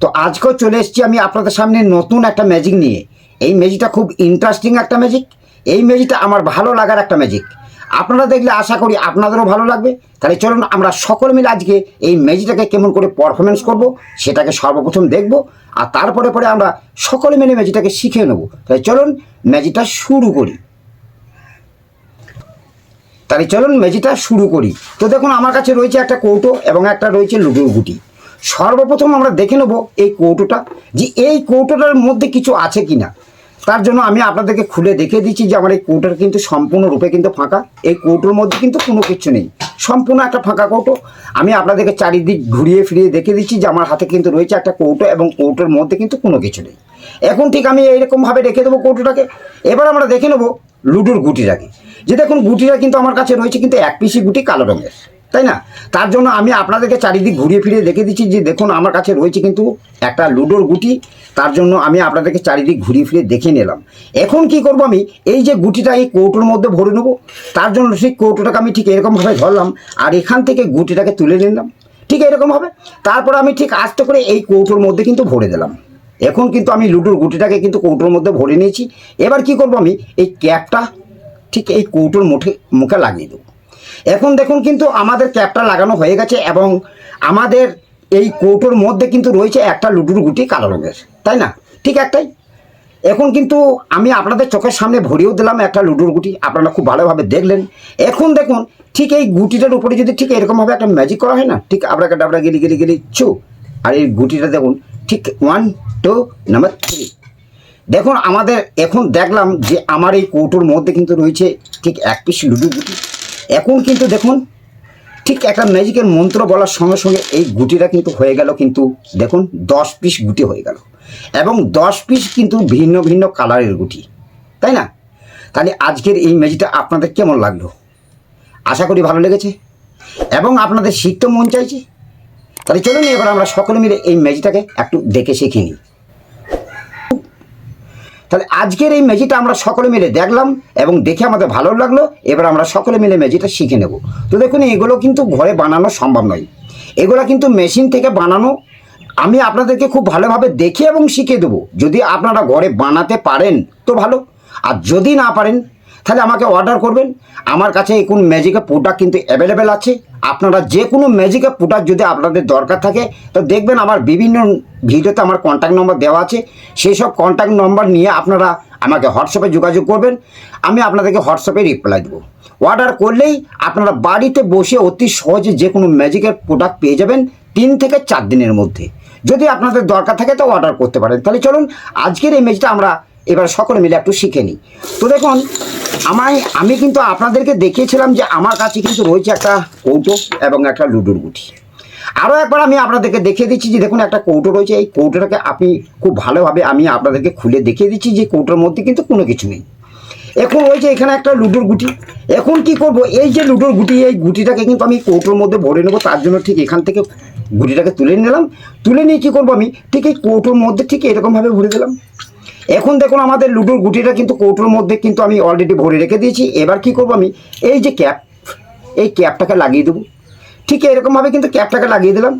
তো আজকেও চলে এসেছি আমি আপনাদের সামনে নতুন একটা ম্যাজিক নিয়ে। এই ম্যাজিকটা খুব ইন্টারেস্টিং একটা ম্যাজিক এই ম্যাজিকটা আমার ভালো লাগার একটা ম্যাজিক আপনারা দেখলে আশা করি আপনাদেরও ভালো লাগবে। তাহলে চলুন আমরা সকল মিলে আজকে এই ম্যাজিকটাকে কেমন করে পারফরমেন্স করব, সেটাকে সর্বপ্রথম দেখব, আর তারপরে পরে আমরা সকলে মিলে ম্যাজিকটাকে শিখে নেব। তাহলে চলুন ম্যাজিকটা শুরু করি। তাহলে চলুন ম্যাজিকটা শুরু করি। তো দেখুন, আমার কাছে রয়েছে একটা কৌটো এবং একটা রয়েছে লুডুর গুটি। সর্বপ্রথম আমরা দেখে নেব এই কৌটোটা যে এই কৌটোটার মধ্যে কিছু আছে কি না তার জন্য আমি আপনাদেরকে খুলে দেখিয়ে দিচ্ছি যে আমার এই কৌটোটা কিন্তু সম্পূর্ণরূপে কিন্তু ফাঁকা। এই কৌটোর মধ্যে কিন্তু কোনো কিছু নেই। সম্পূর্ণ একটা ফাঁকা কৌটো। আমি আপনাদেরকে চারিদিক ঘুরিয়ে ফিরিয়ে দেখে দিচ্ছি যে আমার হাতে কিন্তু রয়েছে একটা কৌটো এবং কৌটোর মধ্যে কিন্তু কোনো কিছু নেই। এখন ঠিক আমি এইরকমভাবে রেখে দেবো কৌটোটাকে। এবার আমরা দেখে নেব লুডোর গুটিটাকে যে দেখুন, গুটিটা কিন্তু আমার কাছে রয়েছে কিন্তু এক পিসি গুটি কালো রঙের। তাই না? তার জন্য আমি আপনাদেরকে চারিদিক ঘুরিয়ে ফিরিয়ে দেখে দিচ্ছি যে দেখুন, আমার কাছে রয়েছে কিন্তু একটা লুডোর গুটি। তার জন্য আমি আপনাদেরকে চারিদিক ঘুরিয়ে ফিরিয়ে দেখে নিলাম। এখন কি করব আমি? এই যে গুটিটা এই কৌটোর মধ্যে ভরে নেব। তার জন্য সেই কৌটোটাকে আমি ঠিক এরকমভাবে ধরলাম আর এখান থেকে গুটিটাকে তুলে নিলাম। ঠিক এরকমভাবে তারপর আমি ঠিক আস্তে করে এই কৌটোর মধ্যে কিন্তু ভরে দিলাম। এখন কিন্তু আমি লুডোর গুটিটাকে কিন্তু কৌটোর মধ্যে ভরে নিয়েছি। এবার কি করব আমি? এই ক্যাপটা ঠিক এই কৌটোর মুখে মুখে লাগিয়ে দেবো। এখন দেখুন কিন্তু আমাদের ক্যাপটা লাগানো হয়ে গেছে এবং আমাদের এই কৌটোর মধ্যে কিন্তু রয়েছে একটা লুডুর গুটি কালো রঙের, তাই না? ঠিক একটাই? এখন কিন্তু আমি আপনাদের চোখের সামনে ভরিয়েও দিলাম একটা লুডুর গুটি, আপনারা খুব ভালোভাবে দেখলেন। এখন দেখুন, ঠিক এই গুটিটার উপরে যদি ঠিক এরকমভাবে একটা ম্যাজিক করা হয় না, ঠিক আবরাকে ডাবরা গেলি গেলি গেলি চু আর এই গুটিটা দেখুন, ঠিক ওয়ান টু নাম্বার থ্রি দেখুন, আমাদের এখন দেখলাম যে আমার এই কৌটোর মধ্যে কিন্তু রয়েছে ঠিক এক পিস লুডু গুটি। এখন কিন্তু দেখুন, ঠিক একটা ম্যাজিকের মন্ত্র বলার সঙ্গে সঙ্গে এই গুটিটা কিন্তু হয়ে গেল কিন্তু, দেখুন, দশ পিস গুটি হয়ে গেল। এবং দশ পিস কিন্তু ভিন্ন ভিন্ন কালারের গুটি, তাই না? তাহলে আজকের এই ম্যাজিকটা আপনাদের কেমন লাগল? আশা করি ভালো লেগেছে। এবং আপনাদের শিখতে মন চাইছে? তাহলে চলুন, এবার আমরা সকলে মিলে এই ম্যাজিকটাকে একটু দেখে শিখে নিই। তাহলে আজকের এই ম্যাজিটা আমরা সকলে মিলে দেখলাম এবং দেখে আমাদের ভালো লাগল। এবার আমরা সকলে মিলে ম্যাজিটা শিখে নেব। তো দেখুন, এগুলো কিন্তু ঘরে বানানো সম্ভব নয়। এগুলো কিন্তু মেশিন থেকে বানানো। আমি আপনাদেরকে খুব ভালোভাবে দেখে এবং শিখে দেবো। যদি আপনারা ঘরে বানাতে পারেন, তো ভালো। আর যদি না পারেন তাহলে আমাকে অর্ডার করবেন। আমার কাছে এখন ম্যাজিকের প্রোডাক্ট কিন্তু অ্যাভেলেবেল আছে। আপনারা যে কোনো ম্যাজিকের প্রোডাক্ট যদি আপনাদের দরকার থাকে, তো দেখবেন আমার বিভিন্ন ভিডিওতে আমার কন্ট্যাক্ট নম্বর দেওয়া আছে। সেই সব কন্ট্যাক্ট নম্বর নিয়ে আপনারা আমাকে হোয়াটসঅ্যাপে যোগাযোগ করবেন। আমি আপনাদেরকে হোয়াটসঅ্যাপে রিপ্লাই দেবো। অর্ডার করলেই আপনারা বাড়িতে বসে অতি সহজে যে কোনো ম্যাজিকের প্রোডাক্ট পেয়ে যাবেন তিন থেকে চার দিনের মধ্যে। যদি আপনাদের দরকার থাকে তো অর্ডার করতে পারেন। তাহলে চলুন, আজকের এই ম্যাচটা আমরা এবার সকলে মিলে একটু শিখে নিই। তো দেখুন, আমায়, আমি কিন্তু আপনাদেরকে দেখিয়েছিলাম যে আমার কাছে কিন্তু রয়েছে একটা কৌটো এবং একটা লুডুর গুটি। আরও একবার আমি আপনাদেরকে দেখিয়ে দিচ্ছি যে দেখুন একটা কৌটো রয়েছে। এই কৌটোটাকে আপনি খুব ভালোভাবে আমি আপনাদেরকে খুলে দেখিয়ে দিচ্ছি যে কৌটোর মধ্যে কিন্তু কোনো কিছু নেই। এখন রয়েছে এখানে একটা লুডোর গুটি। এখন কি করব? এই যে লুডোর গুটি, এই গুটিটাকে কিন্তু আমি কৌটোর মধ্যে ভরে নেব। তার জন্য ঠিক এখান থেকে গুটিটাকে তুলে নিলাম। তুলে নিয়ে কী করব আমি? ঠিক এই কৌটোর মধ্যে ঠিক এরকমভাবে ভরে দিলাম। এখন দেখুন আমাদের লুডোর গুটিটা কিন্তু কৌটোর মধ্যে কিন্তু আমি অলরেডি ভরে রেখে দিয়েছি। এবার কি করব আমি? এই যে ক্যাপ এই ক্যাপটাকে লাগিয়ে দেবো। ঠিক এরকমভাবে কিন্তু ক্যাপটাকে লাগিয়ে দিলাম।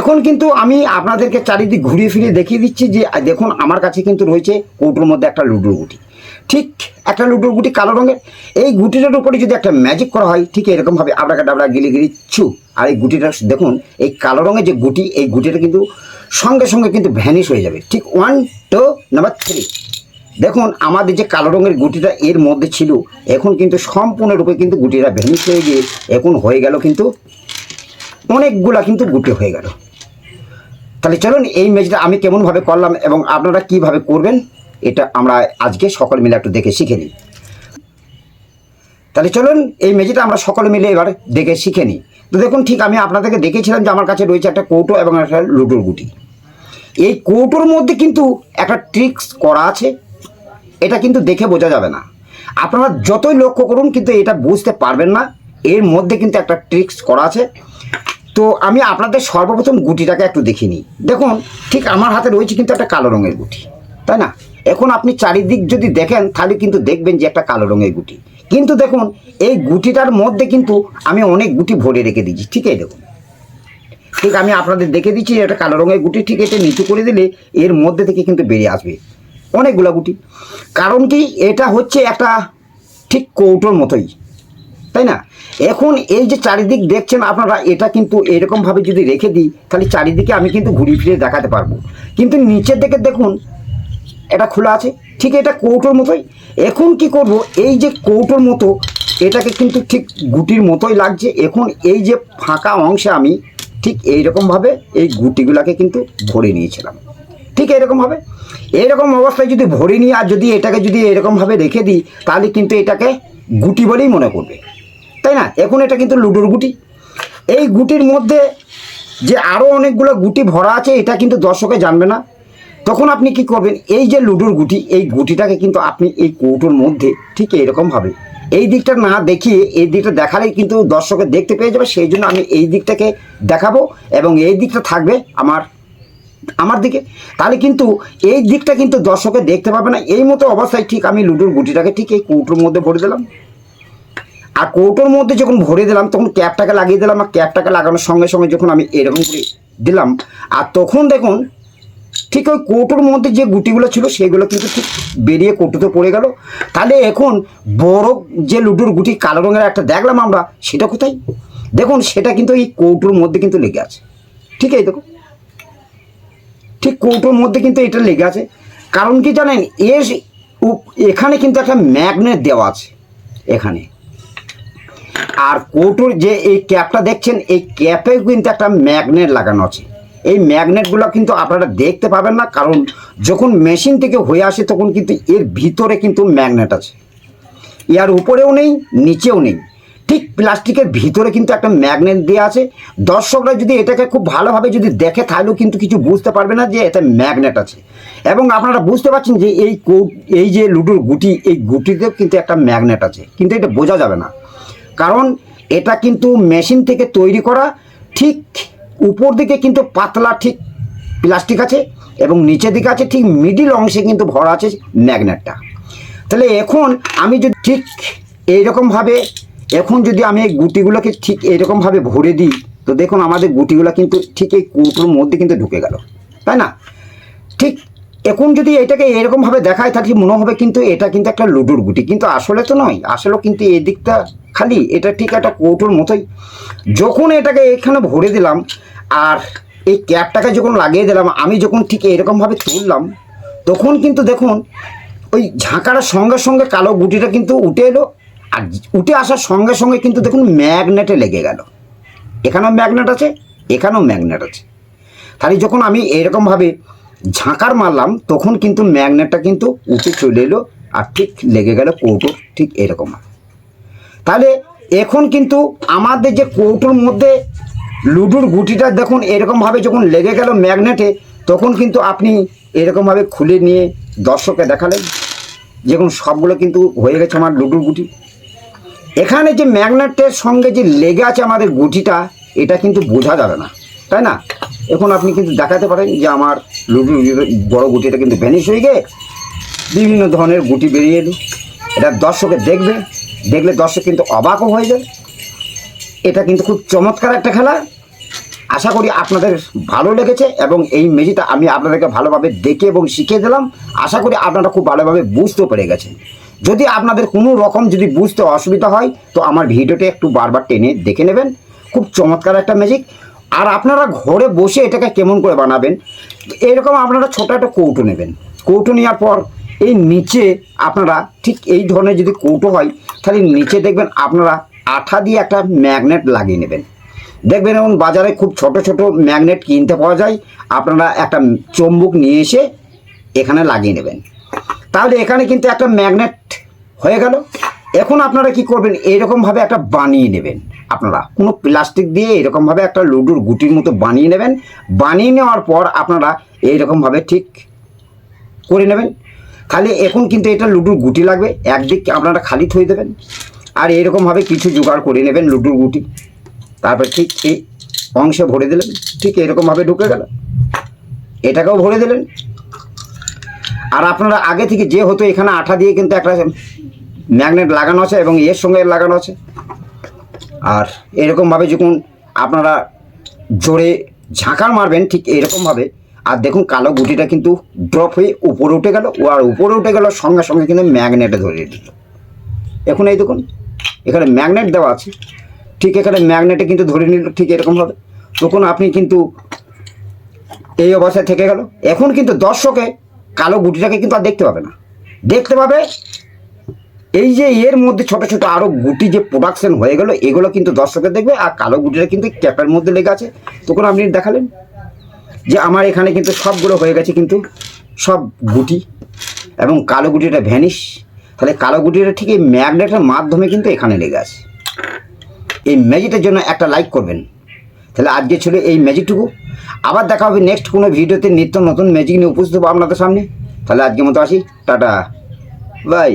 এখন কিন্তু আমি আপনাদেরকে চারিদিক ঘুরিয়ে ফিরিয়ে দেখিয়ে দিচ্ছি যে, দেখুন আমার কাছে কিন্তু রয়েছে কৌটোর মধ্যে একটা লুডোর গুটি। ঠিক একটা লুডোর গুটি কালো রঙের। এই গুটিটার উপরে যদি একটা ম্যাজিক করা হয়, ঠিক এরকমভাবে আবড়াকা ডাবড়া গিলি গিলি ছু, আর এই গুটিটা দেখুন, এই কালো রঙের যে গুটি, এই গুটিটা কিন্তু সঙ্গে সঙ্গে কিন্তু ভ্যানিশ হয়ে যাবে। ঠিক ওয়ান টু নাম্বার থ্রি দেখুন, আমাদের যে কালো রঙের গুটিটা এর মধ্যে ছিল, এখন কিন্তু সম্পূর্ণরূপে কিন্তু গুটিটা ভ্যানিশ হয়ে গিয়ে এখন হয়ে গেল কিন্তু অনেকগুলা কিন্তু গুটি হয়ে গেল। তাহলে চলুন এই ম্যাচটা আমি কেমনভাবে করলাম এবং আপনারা কীভাবে করবেন, এটা আমরা আজকে সকল মিলে একটু দেখে শিখে নিই। তাহলে চলুন এই ম্যাজিকটা আমরা সকলে মিলে এবার দেখে শিখে নিই। তো দেখুন, ঠিক আমি আপনাদেরকে দেখেছিলাম যে আমার কাছে রয়েছে একটা কৌটো এবং একটা লুডোর গুটি। এই কৌটোর মধ্যে কিন্তু একটা ট্রিক্স করা আছে। এটা কিন্তু দেখে বোঝা যাবে না। আপনারা যতই লক্ষ্য করুন কিন্তু এটা বুঝতে পারবেন না। এর মধ্যে কিন্তু একটা ট্রিক্স করা আছে। তো আমি আপনাদের সর্বপ্রথম গুটিটাকে একটু দেখিয়ে নিই। দেখুন, ঠিক আমার হাতে রয়েছে কিন্তু একটা কালো রঙের গুটি, তাই না? এখন আপনি চারিদিক যদি দেখেন, তাহলে কিন্তু দেখবেন যে একটা কালো রঙের গুটি। কিন্তু দেখুন, এই গুটিটার মধ্যে কিন্তু আমি অনেক গুটি ভরে রেখে দিয়েছি। ঠিক দেখুন। ঠিক আমি আপনাদের দেখে দিচ্ছি এটা কালো রঙের গুটি, ঠিক এটা নিচু করে দিলে এর মধ্যে থেকে কিন্তু বেরিয়ে আসবে। অনেকগুলা গুটি। কারণ কি, এটা হচ্ছে একটা ঠিক কৌটোর মতোই। তাই না? এখন এই যে চারিদিক দেখছেন আপনারা, এটা কিন্তু এরকমভাবে যদি রেখে দিই, তাহলে চারিদিকে আমি কিন্তু ঘুরিয়ে ফিরে দেখাতে পারব। কিন্তু নিচের দিকে দেখুন, এটা খোলা আছে। ঠিক এটা কৌটোর মতোই। এখন কি করব, এই যে কৌটোর মতো, এটাকে কিন্তু ঠিক গুটির মতোই লাগছে। এখন এই যে ফাঁকা অংশে আমি ঠিক এইরকমভাবে এই গুটিগুলোকে কিন্তু ভরে নিয়েছিলাম। ঠিক এরকমভাবে এইরকম অবস্থায় যদি ভরে নিয়ে আর যদি এটাকে যদি এরকমভাবে রেখে দিই, তাহলে কিন্তু এটাকে গুটি বলেই মনে করবে। তাই না? এখন এটা কিন্তু লুডোর গুটি। এই গুটির মধ্যে যে আরও অনেকগুলো গুটি ভরা আছে, এটা কিন্তু দর্শকে জানবে না। তখন আপনি কি করবেন? এই যে লুডোর গুটি, এই গুটিটাকে কিন্তু আপনি এই কৌটোর মধ্যে ঠিক এরকমভাবে এই দিকটা না দেখিয়ে এই দিকটা দেখালেই কিন্তু দর্শকের দেখতে পেয়ে যাবে, সেই জন্য আমি এই দিকটাকে দেখাবো এবং এই দিকটা থাকবে আমার আমার দিকে। তাহলে কিন্তু এই দিকটা কিন্তু দর্শকে দেখতে পাবে না। এই মতো অবস্থায় ঠিক আমি লুডোর গুটিটাকে ঠিক এই কৌটোর মধ্যে ভরে দিলাম। আর কৌটোর মধ্যে যখন ভরে দিলাম, তখন ক্যাপটাকে লাগিয়ে দিলাম। আর ক্যাপটাকে লাগানোর সঙ্গে সঙ্গে যখন আমি এরকম করে দিলাম, আর তখন দেখুন ঠিক ওই কৌটোর মধ্যে যে গুটিগুলো ছিল সেগুলো কিন্তু ঠিক বেরিয়ে কৌটোতে পড়ে গেল। তাহলে এখন বড় যে লুডোর গুটি কালো রঙের একটা দেখলাম আমরা, সেটা কোথায়? দেখুন, সেটা কিন্তু এই কৌটোর মধ্যে কিন্তু লেগে আছে। ঠিক আছে দেখুন। ঠিক কৌটোর মধ্যে কিন্তু এটা লেগে আছে। কারণ কি জানেন, এর এখানে কিন্তু একটা ম্যাগনেট দেওয়া আছে, এখানে। আর কৌটোর যে এই ক্যাপটা দেখছেন, এই ক্যাপে কিন্তু একটা ম্যাগনেট লাগানো আছে। এই ম্যাগনেটগুলো কিন্তু আপনারা দেখতে পাবেন না, কারণ যখন মেশিন থেকে হয়ে আসে তখন কিন্তু এর ভিতরে কিন্তু ম্যাগনেট আছে। ইয়ার উপরেও নেই, নিচেও নেই। ঠিক প্লাস্টিকের ভিতরে কিন্তু একটা ম্যাগনেট দেওয়া আছে। দর্শকরা যদি এটাকে খুব ভালোভাবে যদি দেখে, তাহলেও কিন্তু কিছু বুঝতে পারবে না যে এটা ম্যাগনেট আছে। এবং আপনারা বুঝতে পারছেন যে এই এই যে লুডোর গুটি, এই গুটিতেও কিন্তু একটা ম্যাগনেট আছে। কিন্তু এটা বোঝা যাবে না। কারণ এটা কিন্তু মেশিন থেকে তৈরি করা, ঠিক উপর দিকে কিন্তু পাতলা ঠিক প্লাস্টিক আছে এবং নিচের দিকে আছে ঠিক মিডিল অংশে কিন্তু ভরা আছে ম্যাগনেটটা। তাহলে এখন আমি যদি ঠিক এইরকমভাবে, এখন যদি আমি এই গুটিগুলোকে ঠিক এইরকমভাবে ভরে দিই, তো দেখুন আমাদের গুটিগুলো কিন্তু ঠিক এই কৌটোর মধ্যে কিন্তু ঢুকে গেল, তাই না? ঠিক এখন যদি এটাকে এরকমভাবে দেখায়, তাহলে মনে হবে কিন্তু এটা কিন্তু একটা লুডুর গুটি, কিন্তু আসলে তো নয় আসলেও কিন্তু এই দিকটা খালি, এটা ঠিক একটা কৌটোর মতোই। যখন এটাকে এখানে ভরে দিলাম আর এই ক্যাপটাকে যখন লাগিয়ে দিলাম, আমি যখন ঠিক এরকমভাবে তুললাম, তখন কিন্তু দেখুন, ওই ঝাঁকার সঙ্গে সঙ্গে কালো গুটিটা কিন্তু উঠে এলো, আর উঠে আসার সঙ্গে সঙ্গে কিন্তু দেখুন ম্যাগনেটে লেগে গেল। এখানেও ম্যাগনেট আছে, এখানেও ম্যাগনেট আছে। তাহলে যখন আমি এরকমভাবে ঝাঁকার মারলাম, তখন কিন্তু ম্যাগনেটটা কিন্তু উঠে চলে এলো, আর ঠিক লেগে গেল কৌটো ঠিক এরকম। তাহলে এখন কিন্তু আমাদের যে কৌটোর মধ্যে লুডুর গুটিটা দেখুন এরকমভাবে যখন লেগে গেল ম্যাগনেটে, তখন কিন্তু আপনি এরকমভাবে খুলে নিয়ে দর্শককে দেখালেন। যেমন সবগুলো কিন্তু হয়ে গেছে আমার লুডুর গুটি। এখানে যে ম্যাগনেটের সঙ্গে যে লেগে আছে আমাদের গুটিটা, এটা কিন্তু বোঝা যাবে না। তাই না? এখন আপনি কিন্তু দেখাতে পারেন যে আমার লুডুর বড় গুটিটা কিন্তু ভ্যানিশ হয়ে গিয়ে বিভিন্ন ধরনের গুটি বেরিয়ে এটা দর্শকে দেখবে। দেখলে দর্শক কিন্তু অবাকও হয়ে যায়। এটা কিন্তু খুব চমৎকার একটা খেলা। আশা করি আপনাদের ভালো লেগেছে এবং এই মেজিটা আমি আপনাদেরকে ভালোভাবে দেখে এবং শিখিয়ে দিলাম। আশা করি আপনারা খুব ভালোভাবে বুঝতেও পেরে গেছেন। যদি আপনাদের কোনো রকম যদি বুঝতে অসুবিধা হয়, তো আমার ভিডিওটা একটু বারবার টেনে দেখে নেবেন। খুব চমৎকার একটা ম্যাজিক আর আপনারা ঘরে বসে এটাকে কেমন করে বানাবেন, এরকম আপনারা ছোট একটা কৌটো নেবেন। কৌটো নেওয়ার পর এই নিচে আপনারা ঠিক এই ধরনের যদি কৌটো হয়, তাহলে নিচে দেখবেন আপনারা আঠা দিয়ে একটা ম্যাগনেট লাগিয়ে নেবেন। দেখবেন এখন বাজারে খুব ছোট ছোট ম্যাগনেট কিনতে পাওয়া যায়। আপনারা একটা চম্বুক নিয়ে এসে এখানে লাগিয়ে নেবেন। তাহলে এখানে কিন্তু একটা ম্যাগনেট হয়ে গেল। এখন আপনারা কি করবেন? এইরকমভাবে একটা বানিয়ে নেবেন আপনারা। কোনো প্লাস্টিক দিয়ে এরকমভাবে একটা লুডুর গুটির মতো বানিয়ে নেবেন। বানিয়ে নেওয়ার পর আপনারা এইরকমভাবে ঠিক করে নেবেন। তাহলে এখন কিন্তু এটা লুডুর গুটি লাগবে। একদিক আপনারা খালি থই দেবেন। আর এরকমভাবে কিছু জোগাড় করে নেবেন, লুডুর গুটি। তারপর ঠিক এই অংশে ভরে দিলেন, ঠিক এরকমভাবে ঢুকে গেল। এটাকেও ভরে দিলেন। আর আপনারা আগে থেকে যে হতো এখানে আঠা দিয়ে কিন্তু একটা ম্যাগনেট লাগানো আছে এবং এর সঙ্গে লাগানো আছে। আর এরকমভাবে যখন আপনারা জোরে ঝাঁকার মারবেন, ঠিক এরকমভাবে আর দেখুন কালো গুটিটা কিন্তু ড্রপ হয়ে উপরে উঠে গেল। ও আর উপরে উঠে গেল, সঙ্গে সঙ্গে কিন্তু ম্যাগনেটে ধরিয়ে দিল। এখন এই দেখুন এখানে ম্যাগনেট দেওয়া আছে। ঠিক এখানে ম্যাগনেটে কিন্তু ধরে নিল ঠিক এরকমভাবে তখন আপনি কিন্তু এই অবস্থায় থেকে গেল। এখন কিন্তু দর্শকে কালো গুটিটাকে কিন্তু আর দেখতে পাবে না। দেখতে পাবে এই যে এর মধ্যে ছোট ছোট আরও গুটি যে প্রোডাকশন হয়ে গেল, এগুলো কিন্তু দর্শকের দেখবে, আর কালো গুটিটা কিন্তু ক্যাপের মধ্যে লেগে আছে। তখন আপনি দেখালেন যে আমার এখানে কিন্তু সবগুলো হয়ে গেছে কিন্তু সব গুটি এবং কালো গুটিটা ভ্যানিশ তাহলে কালো গুটিটা ঠিক এই ম্যাগনেটের মাধ্যমে কিন্তু এখানে লেগে আছে। এই ম্যাজিকের জন্য একটা লাইক করবেন। তাহলে আজকে ছিল এই ম্যাজিকটুকু। আবার দেখা হবে নেক্সট কোনো ভিডিওতে নিত্য নতুন ম্যাজিক নিয়ে উপস্থিত হব আপনাদের সামনে। তাহলে আজকের মতো আসি। টাটা। বাই।